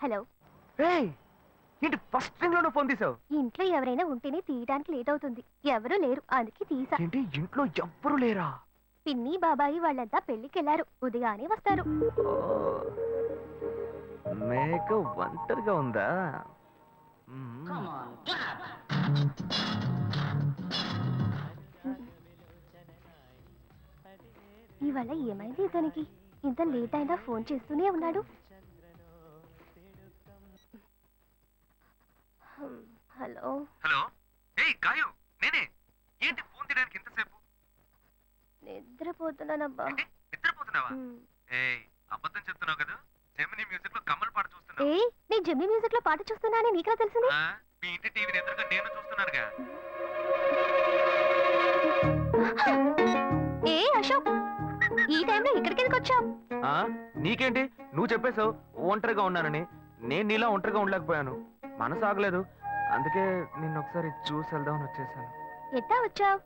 Hello. ఏయ్ ఏంటి first రింగ్లోనే phone తీసావు? ఇంట్లో ఎవరైనా ఉంటేనే తీయడానికి లేట్ అవుతుంది. ఎవరూ లేరు అందుకే తీసా. ఏంటి ఇంట్లో ఎవ్వరు లేరా? పిన్ని బాబాయి వాళ్ళంతా పెళ్ళికెళ్ళారు ఉదయానే వస్తారు. ఓ, మేక ఒంటరిగా ఉందా. ఇవాళ ఏమైంది ఇతనికి? ఇంత లేట్ అయినా ఫోన్ చేస్తూనే ఉన్నాడు. హలో? హలో. ఏయ్ గాయు నేనే. ఏంటి ఫోన్ తీయడానికి ఎంతసేపు నిద్రపోతున్నానబ్బా. ఏంటి? నిద్రపోతున్నావా. ఏయ్ అబద్ధం చెప్తున్నావు కదా. జెమిని మ్యూజిక్లో కమ్మలు పాట చూస్తున్నావు. ఏ నేను జమ్మి మ్యూజిక్లో పాట చూస్తున్నానని నీకెలా తెలిసింది ఆ, మీ ఇంటి టీవీని ఎదురుగా నేను చూస్తున్నానుగా. ఏ అశోక్ ఈ టైంలో ఇక్కడికి ఎందుకు వచ్చావు? ఆ నీకేంటి? నువ్వు చెప్పేశావు ఒంటరిగా ఉన్నానని. నేను నీలా ఒంటరిగా ఉండలేకపోయాను. మనసు ఆగలేదు అందుకే నిన్న ఒకసారి చూసి వెళ్దామని వచ్చేసాను. ఎట్టా వచ్చావు?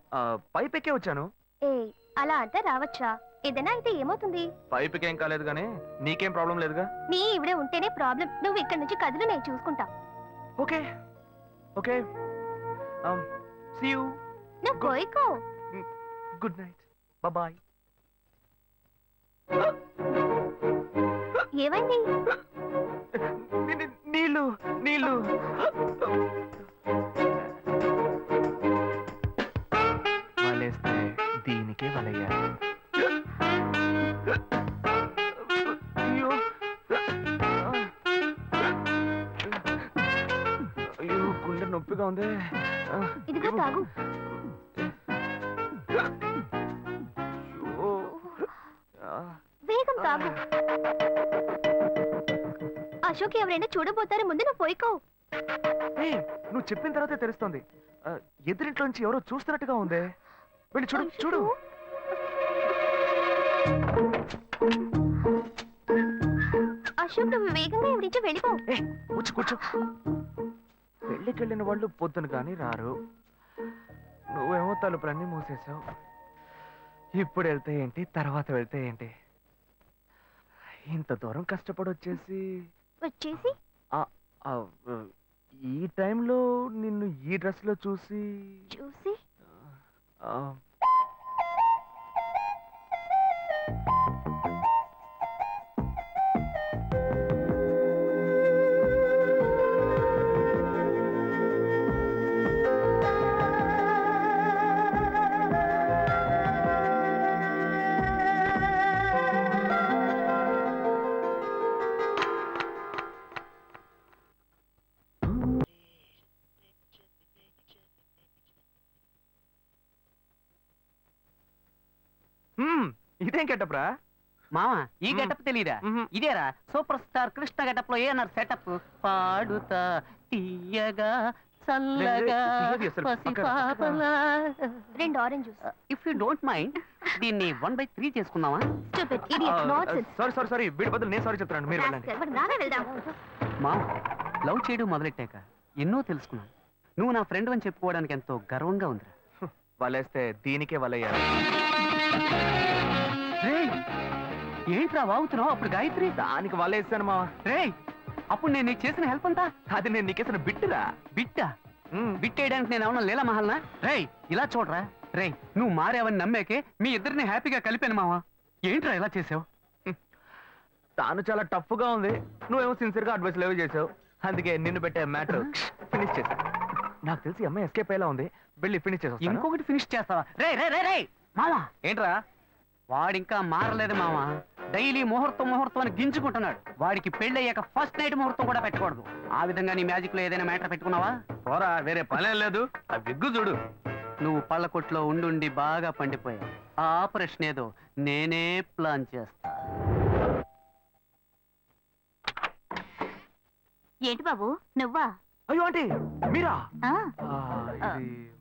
పైపెక్కే వచ్చాను. ఏ అలా అంటే రావచ్చా? ఏదైనా అయితే ఏమవుతుంది? పైపెక్కేం కాలేదు కానీ నీకేం ప్రాబ్లం లేదుగా? నీ ఇవిడే ఉంటేనే ప్రాబ్లం. నువ్వు ఇక్కడి నుంచి కదులు నేను చూసుకుంటా. ఓకే. ఓకే. సీ యూ నువ్వు కోయికో. గుడ్ నైట్ బాయ్ ఏమైంది? నీళ్ళు నీళ్ళు. వలేస్తే దీనికే వలయ్యాలి అయ్యో గుండె నొప్పిగా ఉంది. ఇదిగో తాగు. అశోక్ ఎవరైనా చూడబోతారు ముందు నువ్వు పోయికో నువ్వు చెప్పిన తర్వాతే తెలుస్తుంది. ఆ, ఎదురింట్లో నుంచి ఎవరో చూస్తున్నట్టుగా ఉంది. వెళ్ళి చూడు చూడు. అశోక్ నువ్వు వేగంగా ఇవి నుంచి వెళ్ళిపో. కూర్చో కూర్చో. పెళ్ళికి వెళ్ళిన వాళ్ళు పొద్దున కానీ రారు. నువ్వేమో తలుపులన్నీ మూసేశావు. ఇప్పుడు వెళ్తే ఏంటి తర్వాత వెళ్తే ఏంటి? ఇంత దూరం కష్టపడి వచ్చేసి? ఈ టైంలో నిన్ను ఈ డ్రెస్లో చూసి చూసి? ఇదేం కెట్టప్రా మామా. ఈ. గెటప్ తెలీదా? ఇదేరా? సూపర్ స్టార్ కృష్ణ గెటప్లో ఏనారు సెటప్? పాడుతా తీయగా చల్లగా రెండు orange if you don't mind దీన్ని వన్ బై త్రీ చేసుకుందామా? సారీ సారీ సారీ వీడి బదులు నేను సారీ చెప్తున్నాను. మీరు వెళ్ళండి. నానే వెళ్దాం. మామ లవ్ చేయడం మొదలెట్టాక ఎన్నో తెలుసుకున్నాను. నువ్వు నా ఫ్రెండ్ అని చెప్పుకోవడానికి ఎంతో గర్వంగా ఉందిరా. వలేస్తే దీనికే వలయ్యారు. ఏంట్రా వాగుతున్నావు? అప్పుడు గాయత్రి? దానికి వలేసాను మా రేయ్ అప్పుడు నేను నీకు చేసిన హెల్ప్ అంతా? అది నేను నీకేసిన బిట్టురా. బిట్టా. బిట్టేయడానికి నేను ఏమన్నా లీలా మహల్నా రేయ్ ఇలా చూడరా. రేయ్ నువ్వు మారావని నమ్మేకే మీ ఇద్దరిని హ్యాపీగా కలిపాను మావా. ఏంట్రా ఇలా చేసావు? తాను చాలా టఫ్గా ఉంది. నువ్వేమో సిన్సియర్గా అడ్వైస్ లేవు చేసావు. అందుకే నిన్ను పెట్టే మ్యాటర్ ఫినిష్ చేసా నాకు తెలిసి అమ్మాయి ఎస్కేప్ అయ్యేలా ఉంది. వెళ్ళి ఫినిష్ చేసి ఇంకొకటి ఫినిష్ చేస్తావా? రే రే రే రే మావా. ఏంట్రా? వాడింకా మారలేదు మావా. డైలీ ముహూర్తం ముహూర్తం అని గింజుకుంటున్నాడు. వాడికి పెళ్ళయ్యాక ఫస్ట్ నైట్ ముహూర్తం కూడా పెట్టకూడదు. ఆ విధంగా నీ మ్యాజిక్లో ఏదైనా మ్యాటర్ పెట్టుకున్నావా? పోరా వేరే పనేం లేదు. ఆ విగ్గు చూడు. నువ్వు పళ్ళ కొట్లో ఉండుండి బాగా పండిపోయావు. ఆ ఆపరేషన్ ఏదో నేనే ప్లాన్ చేస్తా. ఏంటి బాబు నువ్వా? అయ్యో ఆంటీ మీరా? ఆ, ఆ, ఇది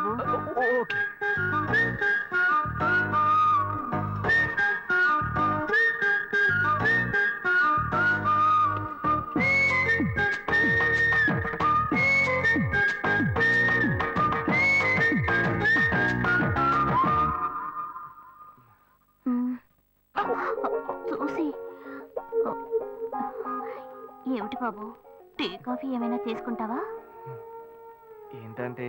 బాబు. ఓకే. చూసి. ఏమిటి బాబు? టీ కాఫీ ఏమైనా తీసుకుంటావా ఏంటంటే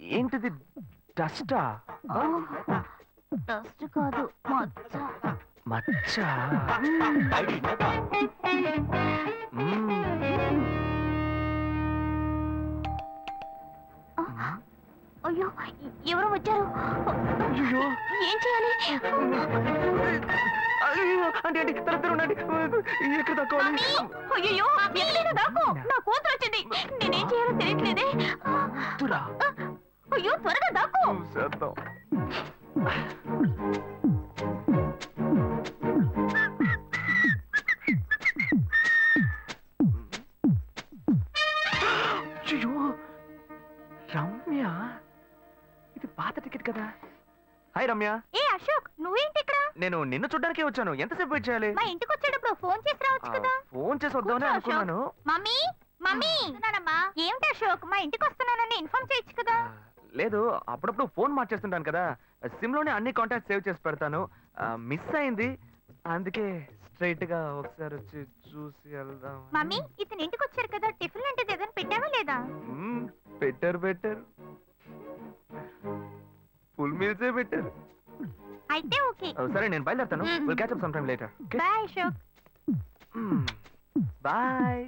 ఏంటిది? డస్టా? డస్ట్ కాదు మచ్చ. మచ్చ? అయ్యో ఎవరో వచ్చారు? అయ్యో. ఏం చేయాలి? అయ్యో అంటే అంటే తర తర ఉండండి ఎక్కడ తక్కువాలి అయ్యో ఎక్కడైనా దాక్కో. నా. కూతురు వచ్చింది. నేనేం చేయాలో తెలియట్లేదే. తురా అయ్యో త్వరగా దాక్కో. చేద్దాం. టికెట్ కదా. హాయ్ రమ్య. ఏ అశోక్ నువ్వేంటి ఇక్కడ? నేను నిన్ను చూడ్డానికే వచ్చాను. ఎంతసేపు వెయిట్ చేయాలి? మా ఇంటికి వచ్చేటప్పుడు ఫోన్ చేసి రావచ్చు కదా. ఫోన్ చేసి వద్దామని కూర్చో, అనుకున్నాను. Mummy mummy. ఏమిటి అశోక్ మా ఇంటికి వస్తున్నానని ఇన్ఫార్మ్ చేయొచ్చు కదా. లేదు అప్పుడప్పుడు ఫోన్ మార్చేస్తుంటాను కదా. సిమ్లోనే అన్ని కాంటాక్ట్ సేవ్ చేసి పెడతాను. మిస్ అయింది. అందుకే స్ట్రైట్గా ఒకసారి వచ్చి చూసి వెళ్దాం మమ్మీ ఇతను ఇంటికి వచ్చారు కదా. టిఫిన్ లాంటిది ఏదైనా పెట్టావా లేదా? బెటర్ బెటర్ ఫుల్ మీల్సే బెటర్ అయితే ఓకే. సరే నేను బయలుదేరుతాను. Will catch up some time later bye Ashok bye.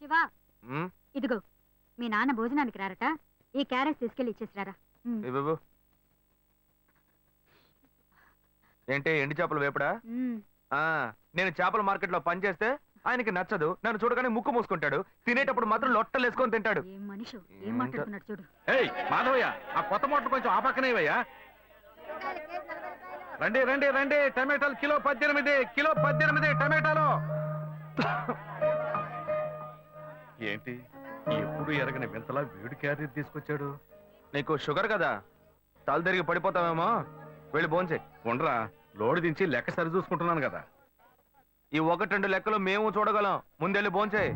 Shiva మ్మ్, ఇదిగో మీ నాన్న భోజనానికి రారట. ఈ క్యారెట్ తీసుకెళ్ళి ఇచ్చేసిరారా? ఉమ్. ఏ బాబు. ఏంటి ఎండి చేపలు వేపడా. ఆ, నేను చేపల మార్కెట్లో పనిచేస్తే ఆయనకి నచ్చదు. నన్ను చూడగానే ముక్కు మూసుకుంటాడు. తినేటప్పుడు మాత్రం లొట్టలు వేసుకొని తింటాడు. ఏం మనిషి ఏం ఏంటో. మాట్లాడుతున్నాడు చూడు. ఏయ్ మాధవయ్య ఆ కొత్త మోటార్ కొంచెం ఆ పక్కనేవయ్యా రండి రండి రండి. టమాటాలు కిలో పద్దెనిమిది కిలో పద్దెనిమిది టమాటాలు. ఏంటి? ఎప్పుడు ఎరగని వింతలా వేడి క్యారీ తీసుకొచ్చాడు? నీకు షుగర్ కదా? తల తిరిగి పడిపోతావేమో? వెళ్ళి భోంచే ఉండరా? లోడు దించి లెక్క సరి చూసుకుంటున్నాను కదా. ఈ ఒకటి రెండు లెక్కలు మేము చూడగలం. ముందెళ్ళి భోంచే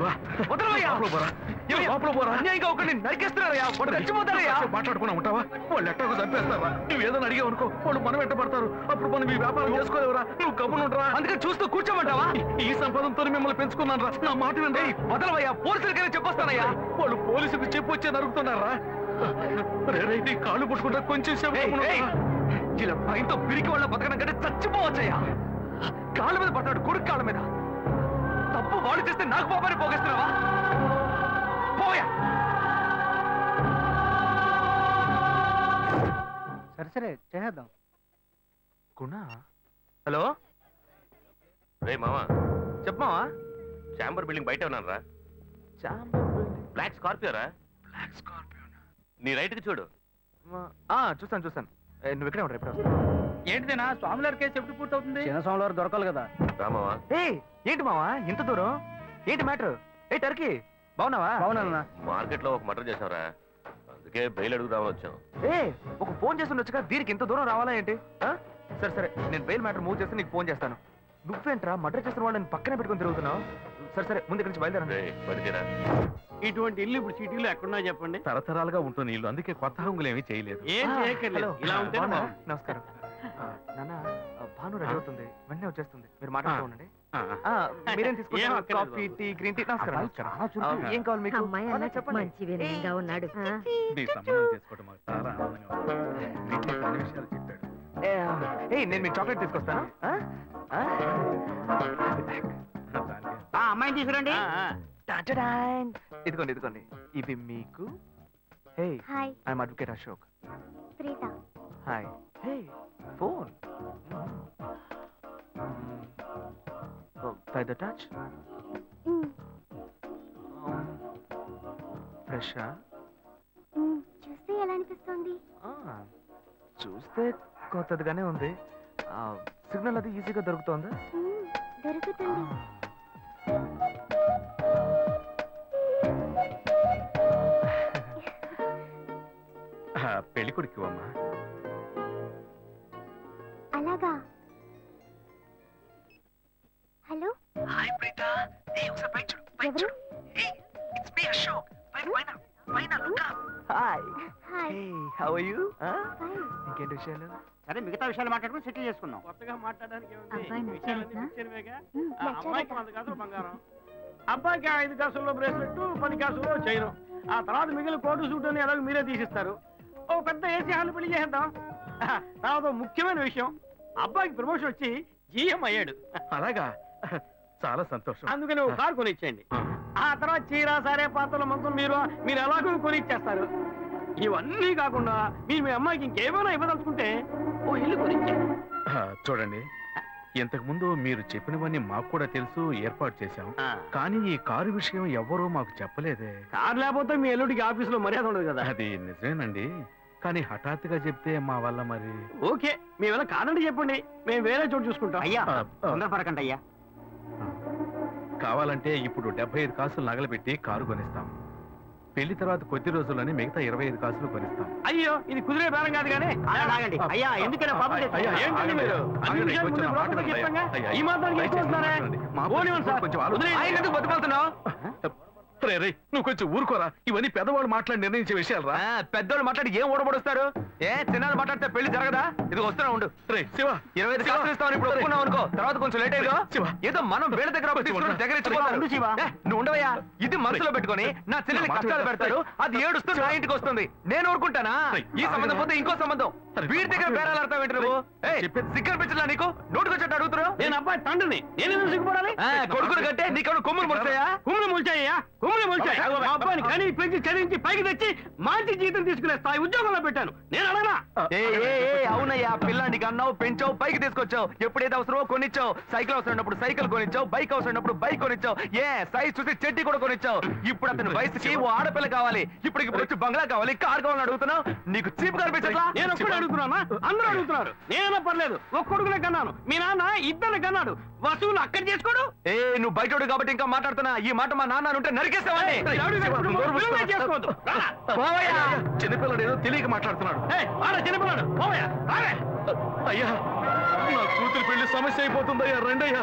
శివ వదలవయ్యా. లోపల పోరా. ఏమయ్యా? లోపల పోరా. అన్యాయంగా ఒకరిని నరికేస్తున్నారయ్యా. వాడు చచ్చిపోతారయ్యా మాట్లాడుకున్నా ఉంటావా? వాళ్ళు ఎట్టకు చంపేస్తారా? నువ్వు ఏదైనా అడిగావు అనుకో వాళ్ళు మనం వెంటబడతారు అప్పుడు మనం ఈ వ్యాపారం చేసుకోలేవురా. నువ్వు కమ్మునుంటరా అందుకని చూస్తూ కూర్చోమంటావా? ఈ సంపదంతో మిమ్మల్ని పెంచుకున్నాను రా నా మాట వినండి వదలవయ్యా. పోలీసులకైనా చెప్పొస్తానయ్యా. వాళ్ళు పోలీసుకు చెప్పు వచ్చే నరుకుతున్నారా? రే, రే, నీ కాళ్ళు పుట్టుకుంటా కొంచెం సేపు? ఇలా భయంతో పిరికి వాళ్ళ బతకడం కంటే చచ్చిపోవచ్చయ్యా. కాళ్ళ మీద పడతాడు కొడుకు కాళ్ళ మీద. తప్పు వాడు చేస్తే నాకు పాపాన్ని పోగేస్తున్నావా? పోయా. సరే సరే చేసేద్దాం. గుణ హలో? రే మామా చెప్పమావా? చాంబర్ బిల్డింగ్ బయట ఉన్నాను రా. Chamber building. బ్లాక్ స్కార్పియో రా. Black scorpion? నీ రైట్కి చూడు ఆ చూస్తాను చూస్తాను. ఏ, నువ్వు ఇక్కడే ఉంటా ఎప్పుడు వస్తావు ఏంటిదేనా? స్వామివారి కేసు ఎప్పుడు పూర్తవుతుంది? చిన్న స్వామివారు దొరకాలి కదా. రా మావా ఏయ్ ఏంటి మావా? ఇంత దూరం? ఏంటి మ్యాటర్? ఏ టర్కీ బాగున్నావా? అవునన్నా మార్కెట్లో ఒక మటర్ చేసావురా అందుకే బెయిల్ అడుగుదామని వచ్చాం. ఏ ఒక ఫోన్ చేసి ఉండొచ్చుగా దీనికి ఇంత దూరం రావాలా ఏంటి? ఆ? సరే సరే నేను బెయిల్ మ్యాటర్ మూవ్ చేస్తే నీకు ఫోన్ చేస్తాను. నువ్వేంట్రా మర్డర్ చేసిన వాళ్ళని పక్కనే పెట్టుకొని తిరుగుతున్నావు? సరే సరే ముందు ఇక్కడి నుంచి బయలుదేరండి. రే పడితేరా ఇటువంటి ఇల్లు ఇప్పుడు సిటీలో ఎక్కడున్నా చెప్పండి. తరతరాలుగా ఉంటుంది ఇల్లు అందుకే కొత్త హంగులు ఏమీ చేయలేదు. ఏం చేయక్కర్లేదు. ఇలా ఉంటే? నమస్కారం. నాన్న భాను రెడీ అవుతుంది. వెంటనే వచ్చేస్తుంది. మీరు మాట్లాడుతూ ఉండండి. ఆ, మీరేం ఏం తీసుకుంటారు అక్కర్లేదు కాఫీ బాబు. Tea green tea? నమస్కారం నమస్కారం. ఆ, ఏం కావాలి మీకు? అమ్మాయి ఆ, అన్న చెప్పండి. మంచి వినయంగా ఉన్నాడు. ఆ, నీ సంబంధం చేసుకోవడం మాకు చాలా ఆనందంగా ఉంది. వీటిలో కొన్ని విషయాలు చెప్పాడు. ఏ, ఏయ్ నేను మీ చాక్లెట్ తీసుకొస్తాను. ఆ? ఆ? దానికి ఆ అమ్మాయిని తీసుకురండి. ఇదిగోండి ఇదిగోండి. ఇవి మీకు. Hey hi I'm advocate Ashok. Preetha. Hi. Hey phone by the touch ఫ్రెషా చూస్తే ఎలా అనిపిస్తుంది? చూస్తే కొత్తదిగానే ఉంది. సిగ్నల్ అది ఈజీగా దొరుకుతోందా? మ్, దొరుకుతుంది. పెళ్ళి కొడుకు అమ్మా అలాగా? హలో? హాయ్ ప్రీత. ఏ ఒకసారి పైకి చూడు పైకి ఎవరు? చూడు. హే ఇట్స్ మీ అశోక్ పైన పైన పైన look hi hi hey how are you fine ఇంకేంటి విషయాలు? సరే మిగతా విషయాలు మాట్లాడుకుని సెటిల్ చేసుకుందాం. కొత్తగా మాట్లాడడానికి ఏముంది? అబ్బాయి నచ్చాడట? విషయాలన్నీ నిశ్చయమేగా? ఆ అమ్మాయికి వంద కాసులు బంగారం. అబ్బాయికి ఐదు కాసుల్లో బ్రేస్లెట్ పది కాసుల్లో చైన్. ఆ తర్వాత మిగిలిన కోటు సూట్ అని ఎలాగో మీరే తీసిస్తారు. ఓ పెద్ద ఏసీ హాల్ పెళ్ళి చేద్దాం తర్వాత ఓ ముఖ్యమైన విషయం అబ్బాయికి ప్రమోషన్ వచ్చి జీఎం అయ్యాడు. అలాగా? చాలా సంతోషం. అందుకని ఒక కారు కొనిచ్చేయండి. ఆ. తర్వాత చీర సరే పాత్రల మొత్తం మీరు మీరు ఎలాగో కొనిచ్చేస్తారు. ఇవన్నీ కాకుండా మీరు మీ అమ్మాయికి ఇంకేమైనా ఇవ్వదలుచుకుంటే ఓ ఇల్లు కొనిచ్చేయండి. చూడండి. ఇంతకు ముందు మీరు చెప్పినవన్నీ మాకు కూడా తెలుసు ఏర్పాటు చేశాం. కానీ ఈ కారు విషయం ఎవ్వరూ మాకు చెప్పలేదే. కారు లేకపోతే మీ ఎల్లుడికి ఆఫీసులో మర్యాద ఉండదు కదా. అది నిజమేనండి. కానీ హఠాత్తుగా చెప్తే మా వల్ల మరి? ఓకే మేము ఎలా కాదండి చెప్పండి. మేము వేరే చోటు చూసుకుంటాం. అయ్యా తొందరపడకండి అయ్యా. కావాలంటే ఇప్పుడు డెబ్బై ఐదు కాసులు నగలబెట్టి కారు కొనిస్తాం. పెళ్ళి తర్వాత కొద్ది రోజుల్లోనే మిగతా ఇరవై ఐదు కాసులు కొనిస్తాం. అయ్యో ఇది కుదిరే బేరం కాదు కానీ. అయ్యా ఎందుకైనా పాపం ఈ. మా. కొంచెం రే రే నువ్వు కొంచెం ఊరుకోరా. ఇవన్నీ పెద్దవాళ్ళు మాట్లాడి నిర్ణయించే విషయాలు రా పెద్దోళ్ళు మాట్లాడి ఏం ఓడబడుస్తారు ఏ చిన్నాళ్ళు మాట్లాడితే పెళ్ళి జరగదా? ఇది వస్తున్నా ఉండు. రే శివ. ఇరవై ఐదు ఇస్తామని ఇప్పుడు ఒప్పుకున్నావు అనుకో తర్వాత కొంచెం లేట్ అయ్యో శివ. ఏదో మనం వీళ్ళ దగ్గర దగ్గర నువ్వు ఉండవయ్యా. ఇది మనసులో పెట్టుకొని నా చెల్లెలి మాట కష్టాలు? పెడతారు అది ఏడుస్తూ నా ఇంటికి వస్తుంది. నేను ఊరుకుంటానా? ఈ సంబంధం పోతే ఇంకో సంబంధం. వీడి దగ్గర బేరాలు ఆడతావు ఏంటి నువ్వు? పిచ్చలా నీకు? నోటుకు వచ్చేట్టు అడుగుతున్నావు? నేను అబ్బాయి తండ్రిని. నేను ఎందుకు సిగ్గుపడాలి? కొడుకులు కంటే నీకు కొమ్ములు ముడతాయా కుమ్ములు ముల్చాయ్యా కుమ్ములు ముల్చాయి? మా అబ్బాయిని కని పెంచి చదివించి పైకి తెచ్చి మంచి జీతం తీసుకునే స్థాయి ఉద్యోగంలో పెట్టాను. నేను అడగనా? అవునయ్యా పిల్లానికి అన్నావు పెంచావు పైకి తీసుకొచ్చావు. ఎప్పుడైతే అవసరమో కొనిచ్చావు. సైకిల్ అవసరమైనప్పుడు సైకిల్ కొనిచ్చావు బైక్ అవసరమైనప్పుడు బైక్ కొనిచ్చావు. ఏ సైజ్ చూసి చెట్టి కూడా కొనిచ్చావు. ఇప్పుడు అతని వయసుకి ఓ ఆడపిల్ల కావాలి. ఇప్పుడు ఇప్పుడు వచ్చి బంగ్లా కావాలి కార్ కావాలని అడుగుతున్నావు. నీకు చీప్ కనిపించట్లా నేను ఒక్కడే అడుగుతున్నా అందరూ అడుగుతున్నారు. నేనైనా పర్లేదు. ఒక్కొడుకునే కన్నాను. మీ నాన్న ఇద్దరిని కన్నాడు. వసూలు అక్కడ చేసుకోడు. ఏ నువ్వు బయటోడు కాబట్టి ఇంకా మాట్లాడుతున్నా. ఈ మాట మా నాన్న ఉంటే నరికేస్తావని. చిన్నపిల్లడు ఏదో తెలియక మాట్లాడుతున్నాడు. చిన్నపిల్లాడు. అయ్యా నా కూతురు పెళ్ళి సమస్య అయిపోతుందయ్యా రండయ్యా.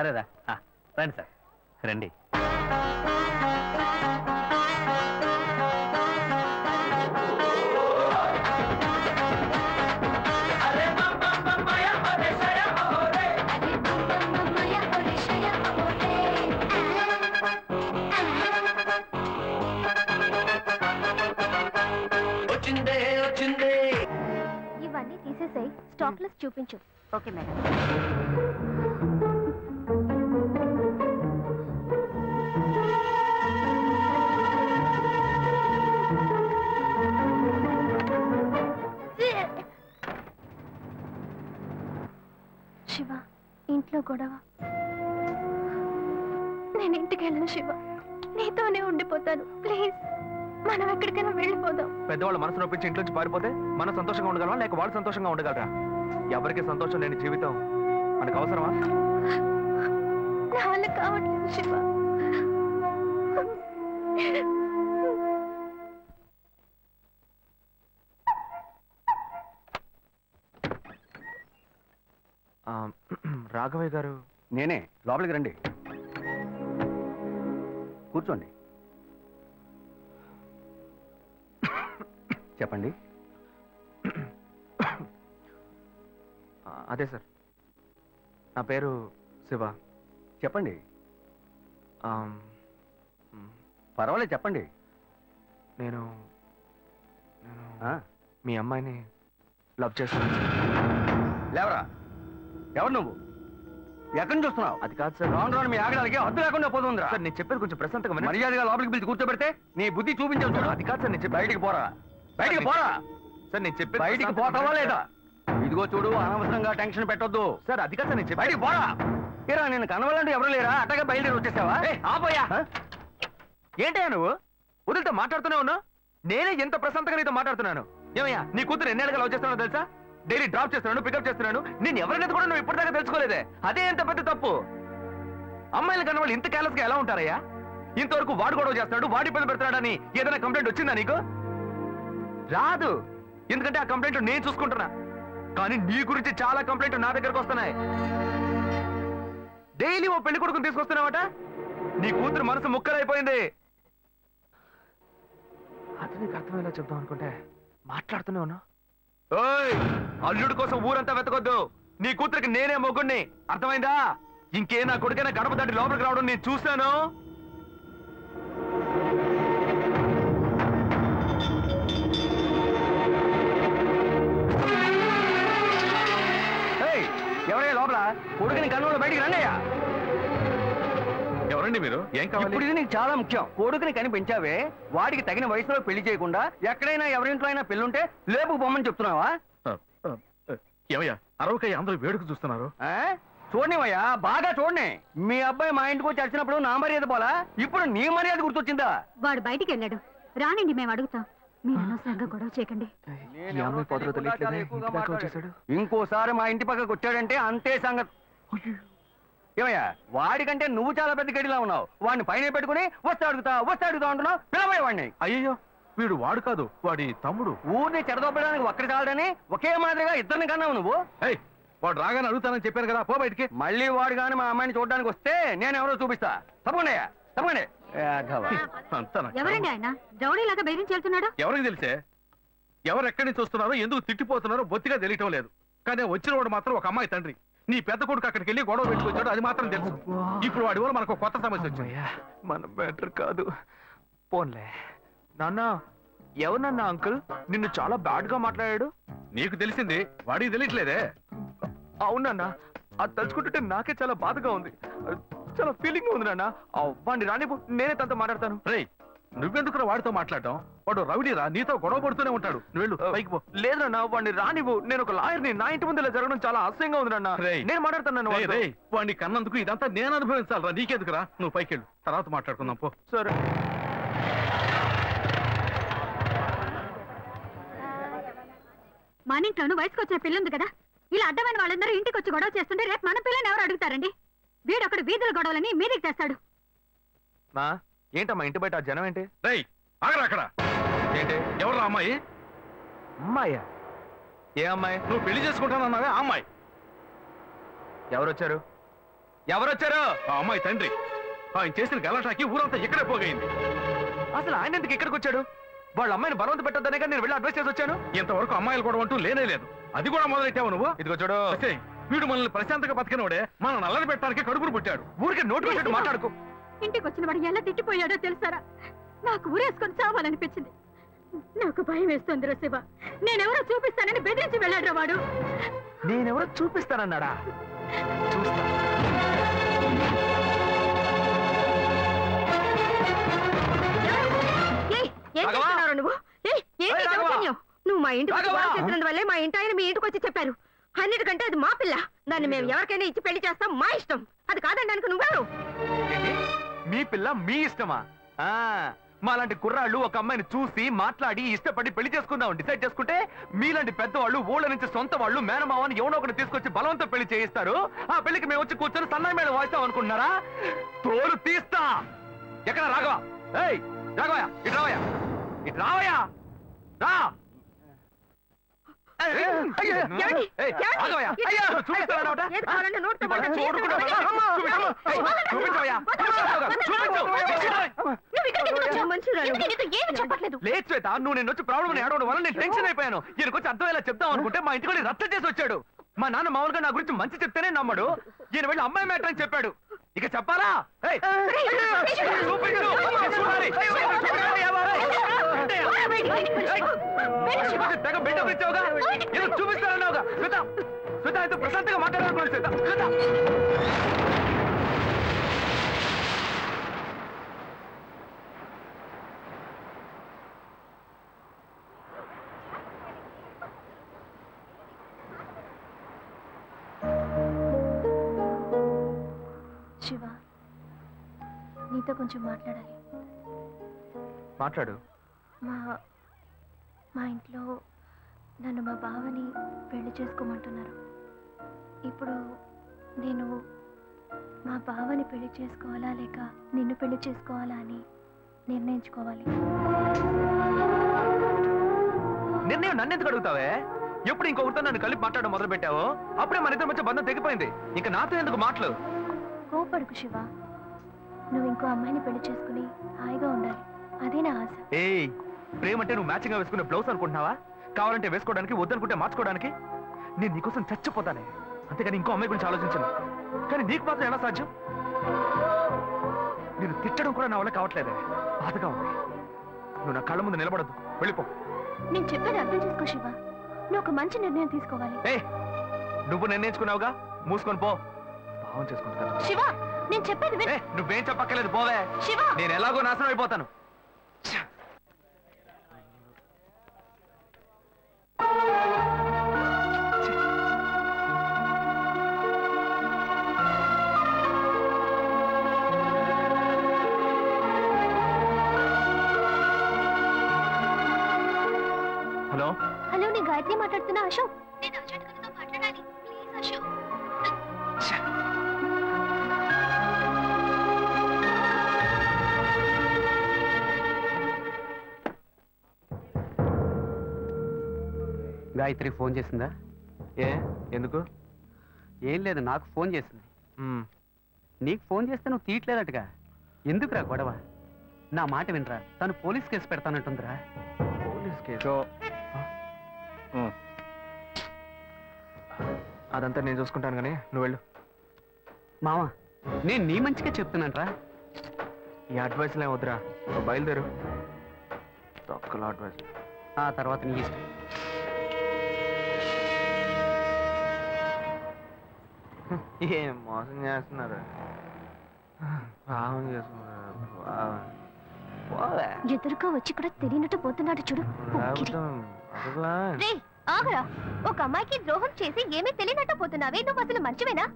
సరేరా. రండి సార్. రండి. ఇవన్నీ తీసేసాయి. స్టాక్ లిస్ట్ చూపించు. Okay madam. ఇంట్లో గొడవ. నేను ఇంటికి వెళ్ళను శివ. నీతోనే ఉండిపోతాను. ప్లీజ్ మనం ఎక్కడికైనా వెళ్ళిపోదాం. పెద్దవాళ్ళ మనసు నొప్పించి ఇంట్లో నుంచి పారిపోతే మనం సంతోషంగా ఉండగలమా? లేక వాళ్ళు సంతోషంగా ఉండగలరా? ఎవరికి సంతోషం లేని జీవితం మనకు అవసరమా? నా వల్ల కావట్లేదు శివ. రాఘవయ్య గారు. నేనే లోపలికి రండి. కూర్చోండి. చెప్పండి. అదే సార్. నా పేరు శివ. చెప్పండి. పర్వాలేదు చెప్పండి. నేను మీ అమ్మాయిని లవ్ చేస్తాను లేవరా. ఎవరు నువ్వు? ఎక్కడి నుంచి చూస్తున్నావు అది కాదు సార్. రాను రాను మీ ఆగడానికి హద్దు లేకుండా పోతుందిరా. సార్ నేను చెప్పేది కొంచెం ప్రశాంతంగా వినండి. మర్యాదగా లోపలికి పిలిచి కూర్చోబెడితే నీ బుద్ధి చూపించావు చూడు. అది కాదు సార్ నేను చెప్పేది బయటికి పోరా. బయటికి పోరా. సార్ నేను చెప్పేది బయటికి ప్రశాంతంగా పోతావా వినండి లేదా. ఇదిగో చూడు అనవసరంగా టెన్షన్ పెట్టొద్దు. సార్ అది కాదు సార్ నేను చెప్పేది బయటికి పోరా. ఏరా నేను కనవాలంటే ఎవరు లేరా? అట్టగా బయలుదేరి వచ్చేసావా? ఆపోయా? ఏంటయ్యా నువ్వు? వదిలితో మాట్లాడుతూనే ఉన్నా నేనే ఎంత ప్రశాంతంగా నీతో మాట్లాడుతున్నాను. ఏమయ్యా నీ కూతురు ఎన్నేళ్ళగా లవ్ చేస్తున్నావు తెలుసా? డైలీ డ్రాప్ చేస్తున్నాను పికప్ చేస్తున్నాను. నేను ఎవరినైతే కూడా నువ్వు ఇప్పటిదాకా తెలుసుకోలేదే. అదే ఎంత పెద్ద తప్పు? అమ్మాయిలు కన్నా వాళ్ళు ఇంత careless గా ఎలా ఉంటారయ్యా? ఇంతవరకు వాడు గొడవ చేస్తున్నాడు వాడి ఇబ్బంది పెడుతున్నాడని ఏదైనా కంప్లైంట్ వచ్చిందా నీకు? రాదు. ఎందుకంటే ఆ కంప్లైంట్ నేను చూసుకుంటున్నా. కానీ నీ గురించి చాలా కంప్లైంట్ నా దగ్గరకు వస్తున్నాయి. డైలీ ఓ పెళ్ళి కొడుకుని తీసుకొస్తున్నావట? నీ కూతురు మనసు ముక్కలైపోయింది. అతనికి అర్థమయ్యేలా చెప్దాం అనుకుంటే మాట్లాడుతూనే ఉన్నావు ఓయ్ అల్లుడు కోసం ఊరంతా వెతకొద్దు. నీ కూతురికి నేనే మొగ్గుణ్ణి అర్థమైందా? ఇంకే నా కొడుకైనా గడప దాటి లోపలికి రావడం నేను చూశాను. ఏయ్, ఎవరయ్యా లోపల? కొడుకుని కనుగోలు బయటికి రండియ్యా ఎవరండి మీరు ఏం కావాలి? ఇప్పుడు ఇది నీకు చాలా ముఖ్యం. కొడుకుని కని పెంచావే వాడికి తగిన వయసులో పెళ్ళి చేయకుండా ఎక్కడైనా ఎవరింట్లో అయినా పెళ్ళుంటే లేపుకు పొమ్మని చెప్తున్నావా? ఆ, ఆ, ఆ, ఏమయ్యా అరవకయ్య అందరూ వేడుక చూస్తున్నారు. ఆ? చూడనివయ్యా బాగా చూడని. మీ అబ్బాయి మా ఇంటికి వచ్చి వచ్చినప్పుడు నా మర్యాద పోలా? ఇప్పుడు నీ మర్యాద గుర్తొచ్చిందా? వాడు బయటికి వెళ్ళాడు. రానండి మేము అడుగుతాం. మీరు అనవసరంగా గొడవ చేయకండి. ఈ అమ్మాయి పొదలో తెలియట్లేదే ఇంటి దాకా వచ్చేసాడు ఇంకోసారి మా ఇంటి పక్కకు వచ్చాడంటే అంతే సంగతి. ఏమయ్యా వాడికంటే నువ్వు చాలా పెద్ద గడిలా ఉన్నావు. వాడిని పైన పెట్టుకుని వస్తే అడుగుతా వస్తే అడుగుతా అంటున్నావు. పిలవయ్య వాడిని. అయ్యో వీడు వాడు కాదు వాడి తమ్ముడు. ఊరిని చెడదొబ్బడానికి ఒక్కడి చాలడని ఒకే మాదిరిగా ఇద్దరిని కన్నావు నువ్వు. ఏయ్ వాడు రాగానే అడుగుతానని చెప్పాను కదా పో బయటికి. మళ్ళీ వాడు కానీ మా అమ్మాయిని చూడడానికి వస్తే నేను ఎవరో చూపిస్తా. తప్పకుండా తప్పకుండా ఎవరండి ఆయన? ఎవరికి తెలిసే? ఎవరు ఎక్కడి నుంచి వస్తున్నారో ఎందుకు తిట్టిపోతున్నారో బొత్తిగా తెలియటం లేదు. కానీ వచ్చిన వాడు మాత్రం ఒక అమ్మాయి తండ్రి. నీ పెద్ద కొడుకు అక్కడికి వెళ్ళి గొడవ పెట్టుకొచ్చాడు అది మాత్రం తెలుసు. ఇప్పుడు వాడి వల్ల మనకు కొత్త సమస్య వచ్చింది. అమ్మయ్యా, మన బెటర్ కాదు. పోన్లే. నాన్న ఎవరన్నా అంకుల్? నిన్ను చాలా బ్యాడ్గా మాట్లాడాడు. నీకు తెలిసింది వాడికి తెలియట్లేదే. అవునన్నా అది తలుచుకుంటుంటే నాకే చాలా బాధగా ఉంది. చాలా ఫీలింగ్ ఉంది నాన్న. వాడిని రానివ్వు నేనే తనతో మాట్లాడతాను. రేయ్ నువ్వెందుకు వాడితో మాట్లాడటం వాడు రౌడీరా నీతో గొడవ పడుతూనే ఉంటాడు. నువ్వు వెళ్ళు పైకి పో. లేదు నాన్న వాడిని రానివ్వు. నేను ఒక లాయర్ని నా ఇంటి ముందు ఇలా జరగడం చాలా అసహ్యంగా ఉంది నాన్న. రేయ్. నేను మాట్లాడుతాను రేయ్, రేయ్, వాడిని కన్నందుకు ఇదంతా నేను అనుభవించాలరా నీకెందుకురా? నువ్వు పైకి వెళ్ళు తర్వాత మాట్లాడుకుందాం పో. సరే. మన ఇంట్లోనూ వయసుకు వచ్చిన పిల్ల ఉంది కదా? ఇలా అడ్డమైన వాళ్ళందరూ ఇంటికి వచ్చి గొడవ చేస్తుంటే రేపు మన పిల్లని ఎవరు అడుగుతారండి? వీడొకడు వీధుల గొడవలని మీదికి తెస్తాడు. మా? ఏంటమ్మా ఇంటి బయట ఆ జనం ఏంటి? రేయ్ ఆగరా అక్కడ. ఏంటి? ఎవరు అమ్మాయి? అమ్మాయ్యా ఏ అమ్మాయి? నువ్వు పెళ్ళి చేసుకుంటానన్నావే ఆ అమ్మాయి. ఎవరు వచ్చారు ఎవరు వచ్చారు ఆ అమ్మాయి తండ్రి. ఆయన చేసిన గలాటాకి ఊరంతా ఇక్కడే పోగైంది. అసలు ఆయన ఎందుకు ఇక్కడికి వచ్చాడు? వాళ్ళ అమ్మాయిని బలవంత పెట్టొద్దనే కానీ నేను వెళ్ళి అడ్వైస్ చేసి వచ్చాను. ఇంతవరకు అమ్మాయిలు కూడా అంటూ లేనే లేదు. అది కూడా మొదలెట్టావు నువ్వు? ఇదిగో చూడు. వీడు మనల్ని ప్రశాంతంగా బతికినోడే మన నల్లని పెట్టడానికి కడుపును పుట్టాడు. ఊరికే నోటు పెట్టట్టు మాట్లాడుకో. ఇంటికి వచ్చిన వాడు ఎలా తిట్టిపోయాడో తెలుసారా? నాకు ఊరేసుకొని చావాలనిపించింది. నాకు భయం వేస్తుంది శివ. నేనెవరో చూపిస్తానని బెదిరించి వెళ్ళాడు వాడు. నేనెవరో చూపిస్తానన్నాడా? చూస్తా. ఏయ్, ఏం రాఘవా? చేస్తున్నావు నువ్వు? ఏయ్, ఏంటి ఏయ్, రాఘవా? దౌర్జన్యం? నువ్వు మా ఇంటికి వచ్చి రాఘవా? గొడవ చేసినందువల్లే మా ఇంటి ఆయన మీ ఇంటికి వచ్చి చెప్పారు. అన్నిటికంటే అది మా పిల్ల. దాన్ని మేము ఎవరికైనా ఇచ్చి పెళ్ళి చేస్తాం మా ఇష్టం. అది కాదండానికి నువ్వెవరు? ఏంటి? మీ పిల్ల మీ ఇష్టమా? ఆ మాలాంటి కుర్రాళ్ళు ఒక అమ్మాయిని చూసి మాట్లాడి ఇష్టపడి పెళ్ళి చేసుకుందాం డిసైడ్ చేసుకుంటే మీలాంటి పెద్దవాళ్ళు ఊళ్ళ నుంచి సొంత వాళ్ళు మేనమావని ఎవనో ఒకటి తీసుకొచ్చి బలవంతం పెళ్ళి చేయిస్తారు. ఆ పెళ్ళికి మేము వచ్చి కూర్చొని సన్నాయి మేడం వాయిస్తాం అనుకుంటున్నారా? తోలు తీస్తా. ఎక్కడ రాఘవ? ఏయ్ రాఘవయ్య ఇటు రావయా ఇటు రావయా రా. లేదు శ్వేత నువ్వు నేను వచ్చి ప్రాబ్లం ఏడవడం వల్ల నేను టెన్షన్ అయిపోయాను ఈయనకొచ్చి అర్థమయ్యేలా చెప్దాం అనుకుంటే మా ఇంటికి రద్దు చేసి వచ్చాడు మా నాన్న మామూలుగా నా గురించి మంచి చెప్తేనే నమ్మడు ఈయన వెళ్ళి అమ్మాయి మ్యాటర్ అని చెప్పాడు ఇక చెప్పాలా తెగ బిల్డప్ ఇచ్చావుగా ఏదో చూపిస్తానన్నావుగా శ్వేత శ్వేత అయితే ప్రశాంతంగా శ్వేత శ్వేత శివ నీతో కొంచెం మాట్లాడాలి. మాట్లాడు. మా మా ఇంట్లో నన్ను మా బావని పెళ్ళి చేసుకోమంటున్నారు. ఇప్పుడు నేను మా బావని పెళ్ళి చేసుకోవాలా లేక నిన్ను పెళ్ళి చేసుకోవాలా అని నిర్ణయించుకోవాలి. నిర్ణయం నన్ను ఎందుకు అడుగుతావే? ఎప్పుడు ఇంకొకరితో నన్ను కలిపి మాట్లాడడం మొదలు పెట్టావో అప్పుడే మన ఇద్దరి మధ్య బంధం తెగిపోయింది. ఇంకా నాతో ఎందుకు మాటలు కోపడుకు శివ. నువ్వు ఇంకో అమ్మాయిని పెళ్ళి చేసుకుని హాయిగా ఉండాలి. అదే నా ఆశ. ఏయ్ ప్రేమ అంటే నువ్వు మ్యాచింగ్గా వేసుకునే బ్లౌజ్ అనుకుంటున్నావా? కావాలంటే వేసుకోవడానికి వద్దనుకుంటే మార్చుకోవడానికి? నేను నీకోసం చచ్చిపోతానే. అంతేగాని ఇంకో అమ్మాయి గురించి ఆలోచించను. కానీ నీకు మాత్రం ఎలా సాధ్యం? నేను తిట్టడం కూడా నా వల్ల కావట్లేదే. బాధగా ఉంది. నువ్వు నా కళ్ళ ముందు నిలబడద్దు. వెళ్ళిపో. నేను చెప్పేది అర్థం చేసుకో శివ. నువ్వు ఒక మంచి నిర్ణయం తీసుకోవాలి. ఏ నువ్వు నిర్ణయించుకున్నావుగా? మూసుకొని పో. భావం చేసుకుంటాను శివ నేను చెప్పేది నువ్వేం చెప్పక్కర్లేదు పోవే. శివ! నేను ఎలాగో నాశనం అయిపోతాను. గాయత్రి ఫోన్ చేసిందా? ఏ? ఎందుకు? ఏం లేదు నాకు ఫోన్ చేసింది. నీకు ఫోన్ చేస్తే నువ్వు తీయట్లేదటగా. ఎందుకురా గొడవ? నా మాట వినరా? తను పోలీస్ కేసు పెడతానంటుందిరా. Police case. అదంతా నేను చూసుకుంటాను కానీ నువ్వు వెళ్ళు. మావా నేను నీ మంచిగా చెప్తున్నానరా. ఈ అడ్వైస్లే వద్దురా? బయలుదేరు. తొక్కల అడ్వైస్ ఆ తర్వాత నీ ఇష్టం. ఏం మోసం చేస్తున్నారు? భావం పోవే. ఎదురుగా వచ్చి కూడా తెలియనట్టు పోతున్నాడు చూడు. పోకిరి. లేకపోతే అసలా రే ఆగరా. ఒక అమ్మాయికి ద్రోహం చేసి ఏమీ తెలియనట్టు పోతున్నావే? నువ్వు అసలు మంచివేనా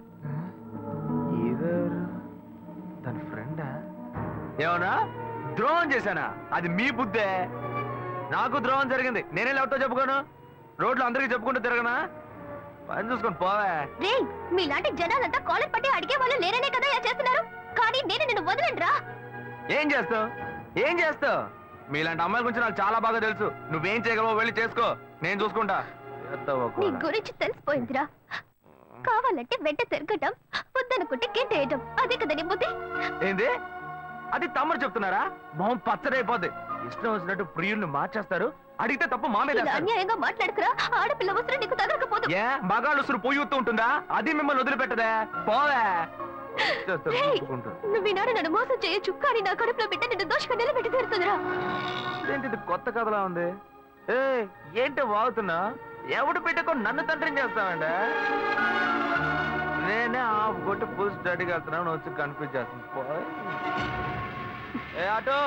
తన ఫ్రెండా? ఏమన్నా? ద్రోహం చేశానా? అది మీ బుద్ధే. నాకు ద్రోహం జరిగింది. నేనే లేవతో చెప్పుకోను. రోడ్లు అందరికీ చెప్పుకుంటూ తిరగనా? పని చూసుకొని పోవే. రే మీలాంటి జనాలంతా కాలర్ పట్టి అడిగే వాళ్ళు లేరనే కదా ఇలా చేస్తున్నారు. కానీ నేను నిన్ను వదలండ్రా ఏం చేస్తావు? ఏం చేస్తావు? మీలాంటి అమ్మాయిల గురించి నాకు చాలా బాగా తెలుసు. నువ్వేం చేయగలవో వెళ్ళి చేసుకో. నేను చూసుకుంటా. నీ? గురించి తెలిసిపోయిందిరా. కావాలంటే వెంట తిరగటం వద్దనుకుంటే గెంటేయటం. అదే కదా నీ బుద్ధి? ఏంది? అది తమ్ముడు చెప్తున్నారా? మొహం పచ్చడైపోద్ది ఇష్టం వచ్చినట్టు ప్రియుల్ని మార్చేస్తారు అడిగితే తప్పు మా మీద ఇలా వేస్తారు. అన్యాయంగా మాట్లాడుకురా? ఆడపిల్ల వస్త్రం నీకు తగలకపోదు ఏ మగాళ్ళు ఉసురు పొయ్యి ఊత్తూ ఉంటుందా? అది మిమ్మల్ని వదిలిపెట్టదే. పోవే. నువ్వు ఈనాడు నన్ను మోసం చేయొచ్చు కానీ నా కడుపులో బిడ్డ నిన్ను దోషగా నిలబెట్టి తీరుతుందిరా ఇది కొత్త కథలా ఉంది? ఏ ఏంటి వాగుతున్నా? ఎవడు పెట్టుకో నన్ను తండ్రిని చేస్తావంటే నేనే ఆఫ్ కొట్టి ఫుల్ స్టడీకి వెళ్తున్నాను వచ్చి కన్ఫ్యూజ్ చేస్తుంది పోయ్. ఏ ఆటో.